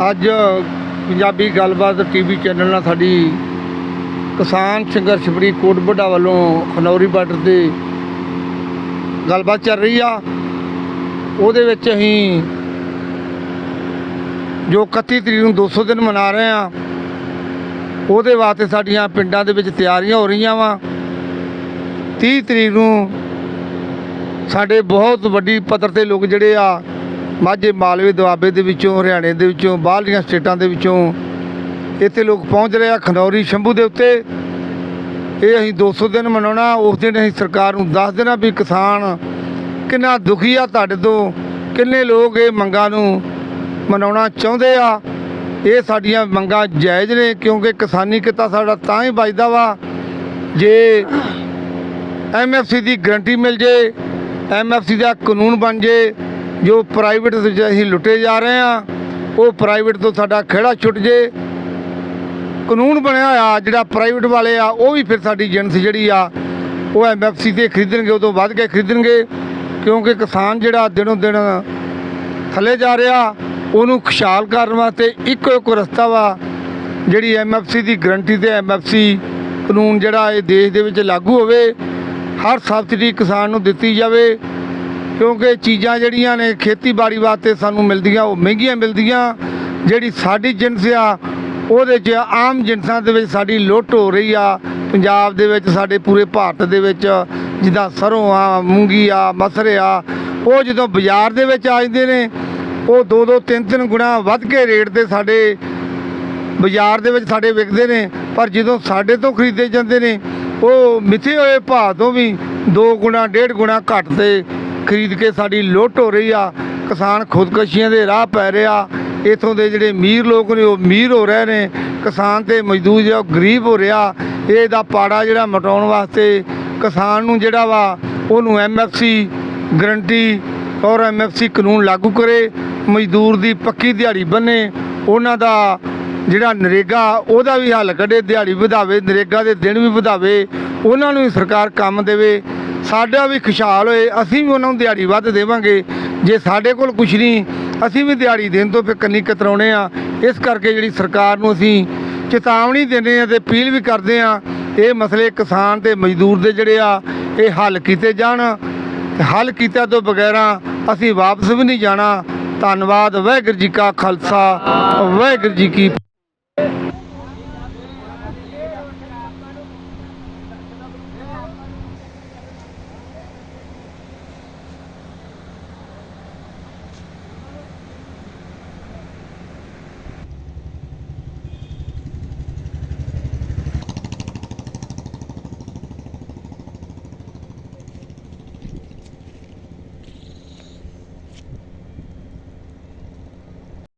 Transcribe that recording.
ਅੱਜ ਪੰਜਾਬੀ ਗੱਲਬਾਤ TV channel ਨਾਲ ਸਾਡੀ ਕਿਸਾਨ ਸੰਘਰਸ਼ ਫਰੀ ਕੋਟ ਵੱਡਾ ਵੱਲੋਂ ਖਨੌਰੀ ਬਾਰਡਰ ਤੇ ਗੱਲਬਾਤ ਚੱਲ ਰਹੀ ਆ। ਉਹਦੇ ਵਿੱਚ ਅਸੀਂ ਜੋ 31 ਤਰੀਕ ਨੂੰ 200 ਦਿਨ ਮਨਾ ਰਹੇ ਆ, ਉਹਦੇ ਵਾਸਤੇ ਸਾਡੀਆਂ ਪਿੰਡਾਂ ਦੇ ਵਿੱਚ ਤਿਆਰੀਆਂ ਹੋ ਰਹੀਆਂ ਵਾ। 30 ਤਰੀਕ ਨੂੰ ਸਾਡੇ ਬਹੁਤ ਵੱਡੀ ਪੱਧਰ ਤੇ ਲੋਕ ਜਿਹੜੇ ਆ ਮਾਝੇ ਮਾਲਵੇ ਦੁਆਬੇ ਦੇ ਵਿੱਚੋਂ, ਹਰਿਆਣੇ ਦੇ ਵਿੱਚੋਂ, ਬਾਹਰਲੀਆਂ ਸਟੇਟਾਂ ਦੇ ਵਿੱਚੋਂ ਇੱਥੇ ਲੋਕ ਪਹੁੰਚ ਰਹੇ ਆ ਖਨੌਰੀ ਸ਼ੰਭੂ ਦੇ ਉੱਤੇ। ਇਹ ਅਸੀਂ 200 ਦਿਨ ਮਨਾਉਣਾ, ਉਸ ਦਿਨ ਅਸੀਂ ਸਰਕਾਰ ਨੂੰ ਦੱਸ ਦੇਣਾ ਵੀ ਕਿਸਾਨ ਕਿੰਨਾ ਦੁਖੀ ਆ ਤੁਹਾਡੇ ਤੋਂ, ਕਿੰਨੇ ਲੋਕ ਇਹ ਮੰਗਾਂ ਨੂੰ ਮਨਾਉਣਾ ਚਾਹੁੰਦੇ ਆ। ਇਹ ਸਾਡੀਆਂ ਮੰਗਾਂ ਜਾਇਜ਼ ਨੇ ਕਿਉਂਕਿ ਕਿਸਾਨੀ ਕਿੱਤਾ ਸਾਡਾ ਤਾਂ ਹੀ ਵੱਜਦਾ ਵਾ, ਜੇ ਐਮਐਫਸੀ ਦੀ ਗਰੰਟੀ ਮਿਲ ਜੇ ਐਮਐਫਸੀ ਦਾ ਕਾਨੂੰਨ ਬਣ ਜੇ ਜੋ ਪ੍ਰਾਈਵੇਟ ਵਿੱਚ ਅਸੀਂ ਲੁੱਟੇ ਜਾ ਰਹੇ ਆ ਉਹ ਪ੍ਰਾਈਵੇਟ ਤੋਂ ਸਾਡਾ ਖਿਹੜਾ ਛੁੱਟ ਜੇ। ਕਾਨੂੰਨ ਬਣਿਆ ਹੋਇਆ, ਜਿਹੜਾ ਪ੍ਰਾਈਵੇਟ ਵਾਲੇ ਆ, ਉਹ ਵੀ ਫਿਰ ਸਾਡੀ ਏਜੰਸੀ ਜਿਹੜੀ ਆ, ਉਹ ਐਮਐਫਸੀ ਤੇ ਖਰੀਦਣਗੇ, ਉਦੋਂ ਵੱਧ ਕੇ ਖਰੀਦਣਗੇ। ਕਿਉਂਕਿ ਕਿਸਾਨ ਜਿਹੜਾ ਦਿਨੋਂ ਦਿਨ ਥੱਲੇ ਜਾ ਰਿਹਾ, ਉਹਨੂੰ ਖੁਸ਼ਹਾਲ ਕਰਨ ਵਾਸਤੇ ਇੱਕੋ ਇੱਕ ਰਸਤਾ ਵਾ, ਜਿਹੜੀ ਐਮਐਫਸੀ ਦੀ ਗਰੰਟੀ ਤੇ ਐਮਐਫਸੀ ਕਾਨੂੰਨ ਜਿਹੜਾ ਇਹ ਦੇਸ਼ ਦੇ ਵਿੱਚ ਲਾਗੂ ਹੋਵੇ, ਹਰ ਸਬਸਿਡੀ ਕਿਸਾਨ ਨੂੰ ਦਿੱਤੀ ਜਾਵੇ। ਕਿਉਂਕਿ ਚੀਜ਼ਾਂ ਜਿਹੜੀਆਂ ਨੇ ਖੇਤੀਬਾੜੀ ਵਾਸਤੇ ਸਾਨੂੰ ਮਿਲਦੀਆਂ, ਉਹ ਮਹਿੰਗੀਆਂ ਮਿਲਦੀਆਂ। ਜਿਹੜੀ ਸਾਡੀ ਜਿੰਸ ਆ, ਉਹਦੇ 'ਚ ਆਮ ਜਿੰਸਾਂ ਦੇ ਵਿੱਚ ਸਾਡੀ ਲੁੱਟ ਹੋ ਰਹੀ ਆ। ਪੰਜਾਬ ਦੇ ਵਿੱਚ, ਸਾਡੇ ਪੂਰੇ ਭਾਰਤ ਦੇ ਵਿੱਚ, ਜਿੱਦਾਂ ਸਰੋਂ ਆ, ਮੂੰਗੀ ਆ, ਮਸਰ ਆ, ਉਹ ਜਦੋਂ ਬਾਜ਼ਾਰ ਦੇ ਵਿੱਚ ਆ ਜਾਂਦੇ ਨੇ, ਉਹ ਦੋ ਦੋ ਤਿੰਨ ਤਿੰਨ ਗੁਣਾ ਵੱਧ ਕੇ ਰੇਟ ਤੇ ਸਾਡੇ ਬਾਜ਼ਾਰ ਦੇ ਵਿੱਚ ਸਾਡੇ ਵਿਕਦੇ ਨੇ। ਪਰ ਜਦੋਂ ਸਾਡੇ ਤੋਂ ਖਰੀਦੇ ਜਾਂਦੇ ਨੇ, ਉਹ ਮਿੱਥੇ ਹੋਏ ਭਾਅ ਤੋਂ ਵੀ ਦੋ ਗੁਣਾ, ਡੇਢ ਗੁਣਾ ਘੱਟ ਤੇ ਖਰੀਦ ਕੇ ਸਾਡੀ ਲੁੱਟ ਹੋ ਰਹੀ ਆ। ਕਿਸਾਨ ਖੁਦਕਸ਼ੀਆਂ ਦੇ ਰਾਹ ਪੈ ਰਿਹਾ ਇਥੋਂ ਦੇ ਜਿਹੜੇ ਅਮੀਰ ਲੋਕ ਨੇ, ਉਹ ਅਮੀਰ ਹੋ ਰਹੇ ਨੇ। ਕਿਸਾਨ ਤੇ ਮਜ਼ਦੂਰ ਜਿਹੜਾ ਉਹ ਗਰੀਬ ਹੋ ਰਿਹਾ। ਇਹਦਾ ਪਾੜਾ ਜਿਹੜਾ ਮਟਾਉਣ ਵਾਸਤੇ ਕਿਸਾਨ ਨੂੰ ਜਿਹੜਾ ਵਾ, ਉਹਨੂੰ ਐਮਐਫਸੀ ਗਰੰਟੀ ਔਰ ਐਮਐਫਸੀ ਕਾਨੂੰਨ ਲਾਗੂ ਕਰੇ। ਮਜ਼ਦੂਰ ਦੀ ਪੱਕੀ ਦਿਹਾੜੀ ਬੰਨੇ। ਉਹਨਾਂ ਦਾ ਜਿਹੜਾ ਨਰੇਗਾ, ਉਹਦਾ ਵੀ ਹੱਲ ਕੱਢੇ। ਦਿਹਾੜੀ ਵਧਾਵੇ, ਨਰੇਗਾ ਦੇ ਦਿਨ ਵੀ ਵਧਾਵੇ। ਉਹਨਾਂ ਨੂੰ ਵੀ ਸਰਕਾਰ ਕੰਮ ਦੇਵੇ, ਸਾਡਾ ਵੀ ਖੁਸ਼ਹਾਲ ਹੋਏ, ਅਸੀਂ ਵੀ ਉਹਨਾਂ ਨੂੰ ਦਿਹਾੜੀ ਵੱਧ ਦੇਵਾਂਗੇ। ਜੇ ਸਾਡੇ ਕੋਲ ਕੁਛ ਨਹੀਂ, ਅਸੀਂ ਵੀ ਦਿਹਾੜੀ ਦੇਣ ਤੋਂ ਫਿਰ ਕੰਨੀ ਕਤਰਾਉਣੇ ਆ ਇਸ ਕਰਕੇ ਜਿਹੜੀ ਸਰਕਾਰ ਨੂੰ ਅਸੀਂ ਚੇਤਾਵਨੀ ਦਿੰਦੇ ਆ ਤੇ ਅਪੀਲ ਵੀ ਕਰਦੇ ਆ ਇਹ ਮਸਲੇ ਕਿਸਾਨ ਤੇ ਮਜ਼ਦੂਰ ਦੇ ਜਿਹੜੇ ਆ, ਇਹ ਹੱਲ ਕੀਤੇ ਜਾਣ। ਤੇ ਹੱਲ ਕੀਤਾ ਤੋਂ ਬਗੈਰਾ ਅਸੀਂ ਵਾਪਸ ਵੀ ਨਹੀਂ ਜਾਣਾ। ਧੰਨਵਾਦ, ਵਾਹਿਗੁਰੂ ਜੀ ਕਾ ਖਾਲਸਾ, ਵਾਹਿਗੁਰੂ ਜੀ ਕੀ